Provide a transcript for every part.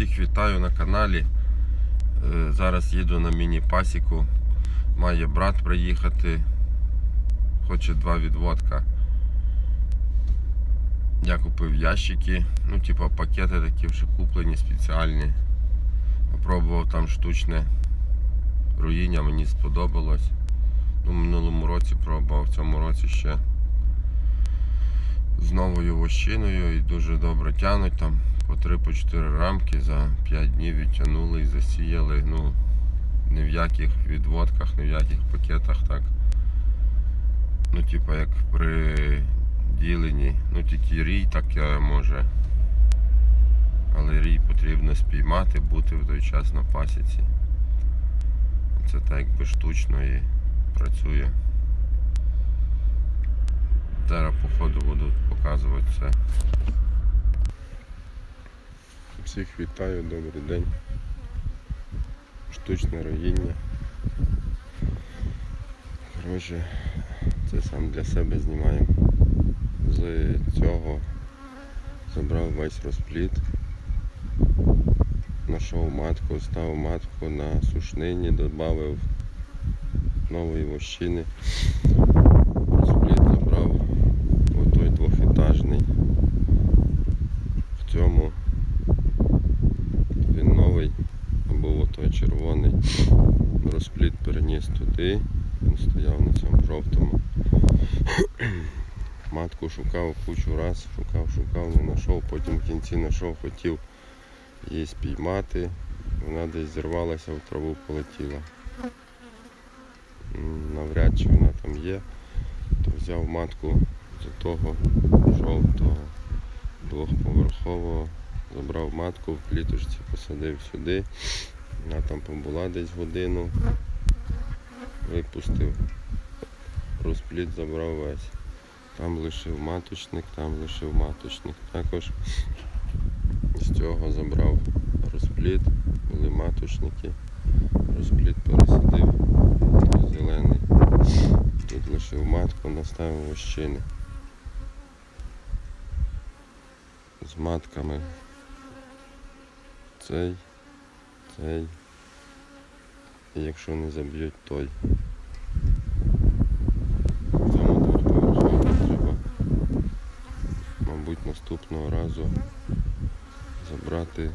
Всіх вітаю на каналі. Е, Зараз їду на міні-пасіку. Має брат приїхати. Хоче два відводка. Я купив ящики, ну, типа пакети такі вже куплені спеціальні. Попробував там штучне руїння, мені сподобалось. Ну, минулому році пробував, в цьому році ще з новою вощиною і дуже добре тянуть там по 3-4 рамки за 5 днів відтягнули і засіяли. Ну, ні в яких відводках, ні в яких пакетах так. Ну, типа як при діленні. Ну тільки рій таке може. Але рій потрібно спіймати, бути в той час на пасіці. Це так якби штучно і працює. Зараз по ходу буду показувати це. Всіх вітаю, добрий день. Штучне роїння. Коротше, це сам для себе знімаємо. З цього забрав весь розпліт. Нашов матку, став матку на сушнині, додав нової вощини. Розпліт забрав отой двохетажний. В цьому він новий, а був отой червоний. Розпліт переніс туди, він стояв на цьому жовтому. Матку шукав кучу раз, шукав, шукав, не знайшов, потім в кінці знайшов, хотів її спіймати. Вона десь зірвалася, в траву полетіла. Навряд чи вона там є, то взяв матку з того жовтого двохповерхового, забрав матку, в кліточці посадив сюди. Вона там побула десь годину, випустив, розпліт забрав весь. Там лишив маточник, там лишив маточник. Також з цього забрав розпліт, були маточники, розпліт пересадив, зелений. Тут лишив матку, наставив вощини. З матками цей, цей. І якщо не заб'ють той. Мабуть, наступного разу забрати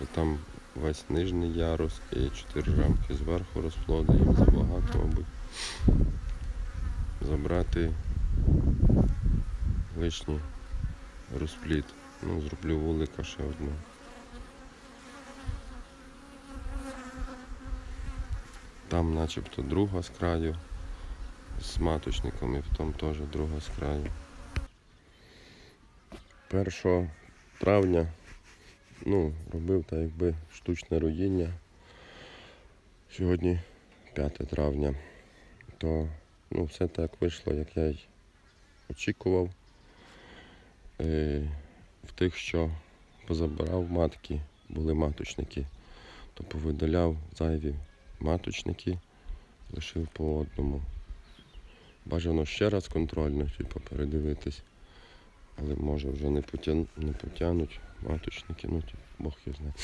бо там весь нижній ярус і чотири рамки зверху розплоду, їм забагато, мабуть. Забрати лишній розпліт. Ну, зроблю вулика ще одну. Там начебто друга з краю з маточником і потім теж друга з краю. 1 травня ну, робив так якби штучне роїння. Сьогодні 5 травня. То ну, все так вийшло, як я й очікував. Е, в тих, що позабирав матки, були маточники, то повидаляв зайві маточники, лишив по одному. Бажано ще раз контрольно, типу, передивитись. Але може вже не, потян... не потягнуть маточники, ну типу, Бог їх знає.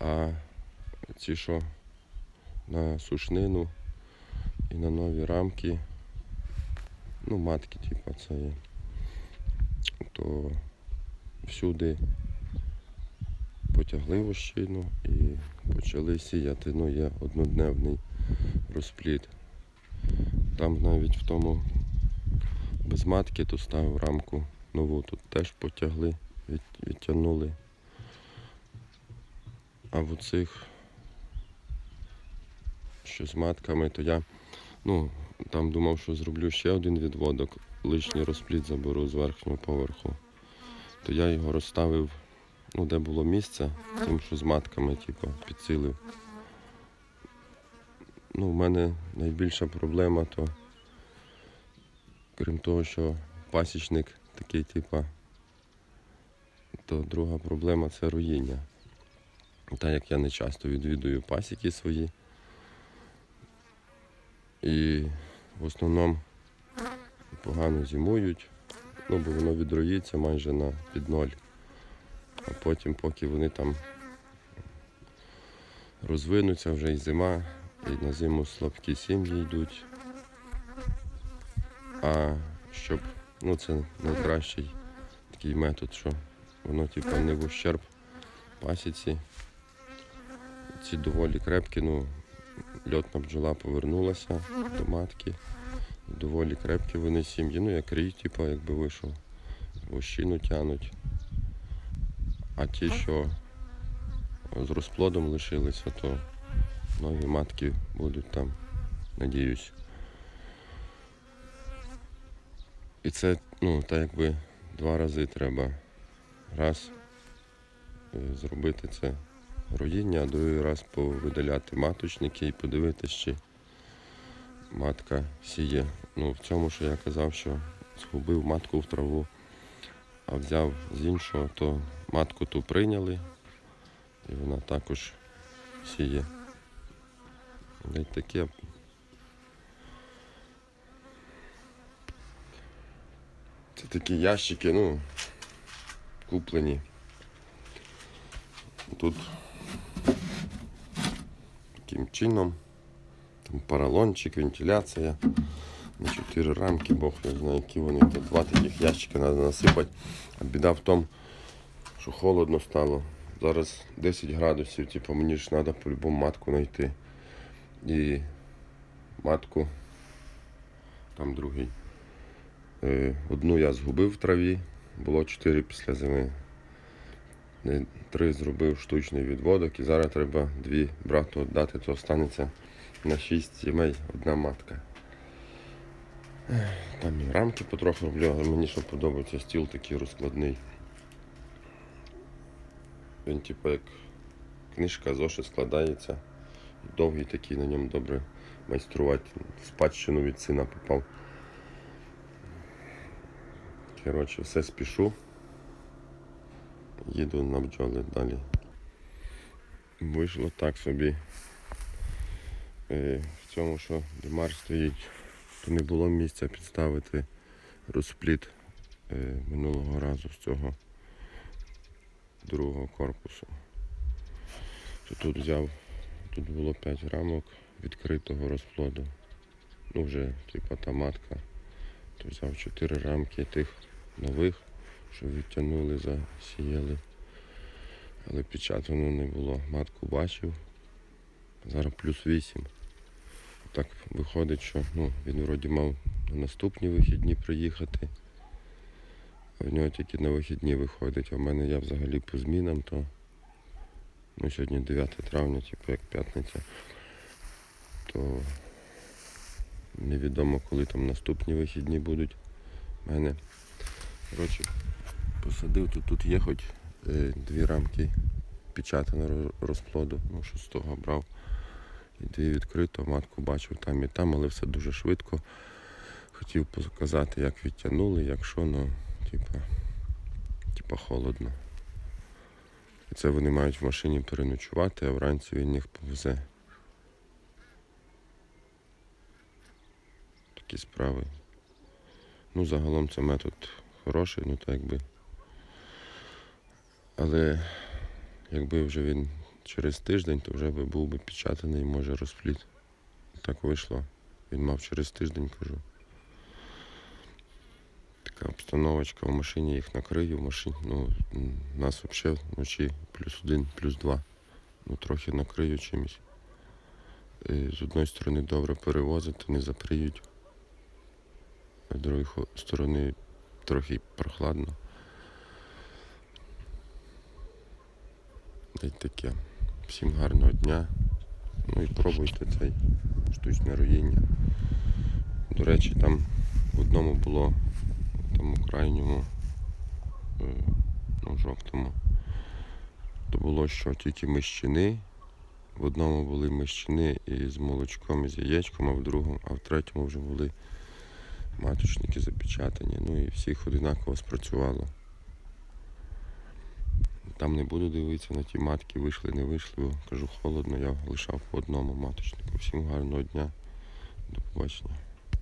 А ці, що на сушнину і на нові рамки, ну матки, типу, це є, то всюди потягли вощину і почали сіяти. Ну, є однодневний розпліт. Там навіть в тому без матки то ставив рамку нову, тут теж потягли, від, відтягнули. А в оцих, що з матками, то я ну, там думав, що зроблю ще один відводок, лишній розпліт заберу з верхнього поверху. То я його розставив, ну, де було місце, тим, що з матками, типу, підсилив. Ну, в мене найбільша проблема, то крім того, що пасічник такий, типа, то друга проблема це руїння. Так як я не часто відвідую пасіки свої. І в основному погано зимують, ну бо воно відроїться майже на під ноль. А потім, поки вони там розвинуться вже і зима, і на зиму слабкі сім'ї йдуть. А щоб, ну це найкращий такий метод, що воно типу не в ущерб пасіці. Ці доволі крепкі, ну, льотна бджола повернулася до матки. Доволі крепкі вони сім'ї, ну як рій, типу, якби вийшов, вощину тянуть. А ті, що з розплодом лишилися, то нові матки будуть там, надіюсь. І це, ну, так якби два рази треба. Раз е, зробити це роїння, а другий раз повидаляти маточники і подивитися, чи матка сіє. Ну, в цьому, що я казав, що згубив матку в траву, а взяв з іншого, то матку ту прийняли, і вона також сіє. Ось таке. Це такі ящики, ну, куплені. Тут таким чином. Там поролончик, вентиляція. Чотири рамки, Бог не знає, які вони. Тут два таких ящика треба насипати. А біда в тому, що холодно стало. Зараз 10 градусів, типу, мені ж треба по-любому матку знайти. І матку, там другий. Е, Одну я згубив в траві, було 4 після зими. Три зробив штучний відводок і зараз треба дві брату віддати, то останеться на 6 сімей одна матка. Там і рамки потроху роблю, але мені що подобається стіл такий розкладний. Він типу як книжка зошит складається. Довгий такий, на ньому добре майструвати. Спадщину від сина попав. Коротше, все спішу. Їду на бджоли далі. Вийшло так собі. Е, в цьому, що димар стоїть, то не було місця підставити розпліт е, минулого разу з цього другого корпусу. То тут взяв, тут було 5 рамок відкритого розплоду. Ну вже типа та матка. То взяв 4 рамки тих нових, що відтягнули, засіяли. Але печатано не було. Матку бачив. Зараз плюс 8. Так виходить, що ну, він вроді мав на наступні вихідні приїхати. В нього тільки на вихідні виходить. А в мене я взагалі по змінам, то ну, сьогодні 9 травня, типу як п'ятниця, то невідомо, коли там наступні вихідні будуть в мене. Коротше, посадив тут, тут є хоч е, дві рамки печатаного розплоду, ну що з того брав. І дві відкрито, матку бачив там і там, але все дуже швидко. Хотів показати, як відтягнули, як що, ну, типа, типа холодно. І це вони мають в машині переночувати, а вранці він їх повезе. Такі справи. Ну, загалом це метод хороший, ну так би. Але якби вже він через тиждень, то вже би був би печатаний, може, розпліт. Так вийшло. Він мав через тиждень, кажу. Така обстановочка в машині їх накрию, в машині, ну, нас взагалі вночі плюс один, плюс два. Ну, трохи накрию чимось. Е, З одної сторони добре перевозити, не заприють. А з другої сторони трохи прохладно. Й таке. Всім гарного дня. Ну і пробуйте цей штучне роїння. До речі, там в одному було, в тому крайньому, е, ну, жовтому, то було що тільки мищини. В одному були мищини із молочком і з яєчком, а в другому, а в третьому вже були маточники запечатані. Ну і всіх одинаково спрацювало. Там не буду дивитися на ті матки, вийшли, не вийшли. Кажу, холодно, я лишав по одному маточнику. Всім гарного дня. До побачення.